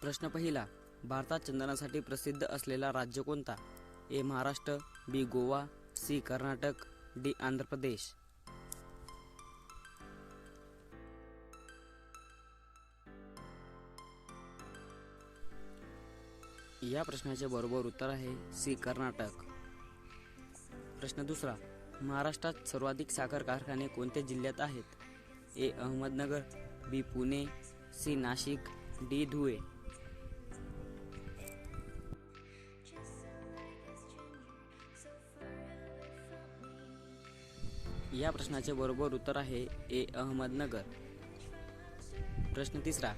प्रश्न पहिला भारतात चंदनासाठी प्रसिद्ध असलेला राज्य कोणता? A Maharashtra B Goa C Karnataka D Andhra Pradesh. या प्रश्नाचे बरोबर उत्तर आहे सी कर्नाटक. प्रश्न दुसरा महाराष्ट्रात सर्वाधिक साखर कारखाने कोणत्या जिल्ह्यात आहेत? A Ahmednagar B Pune C Nashik D Dhule. या प्रश्नाचे बरोबर उत्तर आहे ए. अहमदनगर. प्रश्न तिसरा.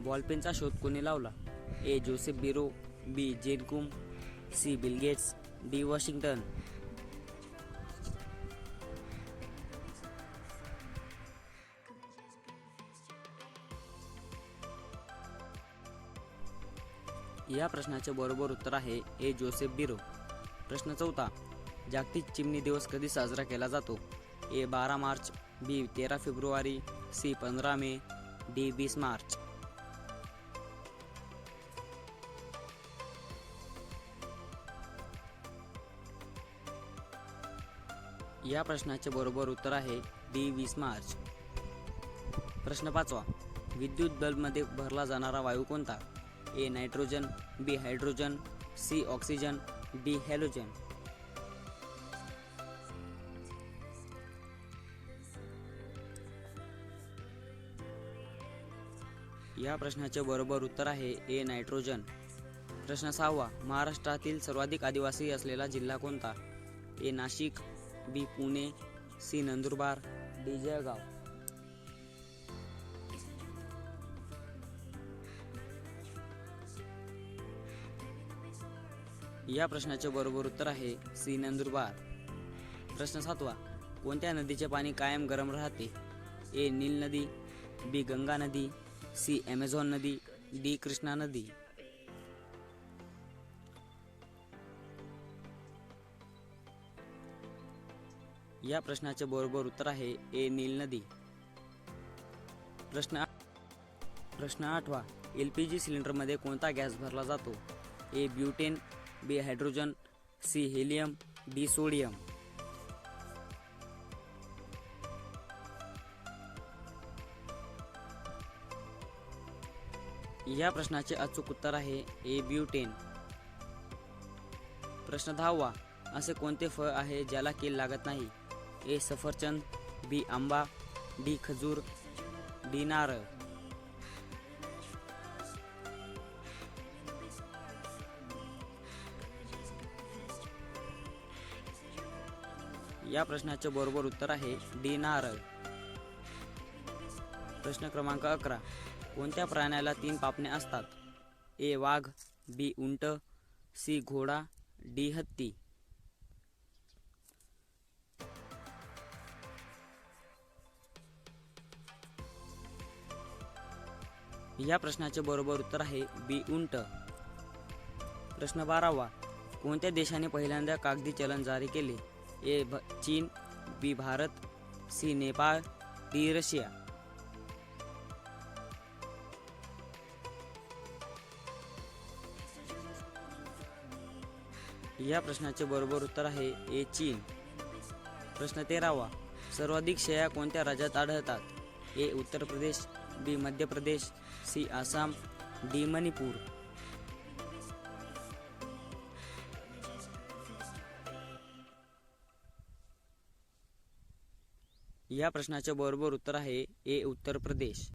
बॉलपेनचा शोध कोणी लावला? ए. Joseph Biro B. जेनकुम C. Bill Gates D. Washington. या प्रश्नाचे बरोबर उत्तर आहे ए. जोसेफ बिरो. प्रश्न चौथा. जागतिक चिमणी दिवस कधी साजरा केला जातो? ए बारा मार्च बी तेरा फेब्रुवारी सी पंधरा मे डी वीस मार्च. या प्रश्नाचे बरोबर उत्तर आहे डी वीस मार्च. प्रश्न पाचवा विद्युत बल्बमध्ये भरला जाणारा वायू कोणता? A nitrogen B hydrogen C oxygen D halogen. या प्रश्नाचे बरोबर उत्तर आहे ए नायट्रोजन. प्रश्न सहावा महाराष्ट्रातील सर्वाधिक आदिवासी असलेला जिल्हा कोणता? A Nashik B Pune C Nandurbar D Jalgaon. या प्रश्नाचे बरोबर उत्तर आहे सी नंदुरबार. प्रश्न सातवा कोणत्या नदीचे पाणी कायम गरम राहते? ए नील नदी बी गंगा नदी सी ॲमेझॉन नदी डी कृष्णा नदी. या प्रश्नाचे बरोबर उत्तर आहे ए नील नदी. प्रश्न प्रश्न आठवा एल पी जी सिलेंडरमध्ये कोणता गॅस भरला जातो? A butane B hydrogen C helium D sodium. या प्रश्नाचे अचूक उत्तर आहे ए ब्युटेन प्रश्न दहावा असे कोणते फळ आहे ज्याला कील लागत नाही? ए सफरचंद बी आंबा डी खजूर डी नारळ. या प्रश्नाचे बरोबर उत्तर आहे डी नारळ. प्रश्न क्रमांक अकरा. कोणत्या प्राण्याला तीन पापणे असतात? ए वाघ बी उंट सी घोडा डी हत्ती. या प्रश्नाचे बरोबर उत्तर आहे बी उंट. प्रश्न बारावा. कोणत्या देशाने पहिल्यांदा कागदी चलन जारी केले? ए चीन B Bharat C Nepal D Russia. या प्रश्नाचे बरोबर उत्तर आहे ए चीन. प्रश्न तेरावा. सर्वाधिक शेळ्या कोणत्या राज्यात आढळतात? ए Uttar Pradesh B Madhya Pradesh C Assam D Manipur. या प्रश्नाचे बरोबर उत्तर आहे ए उत्तर प्रदेश.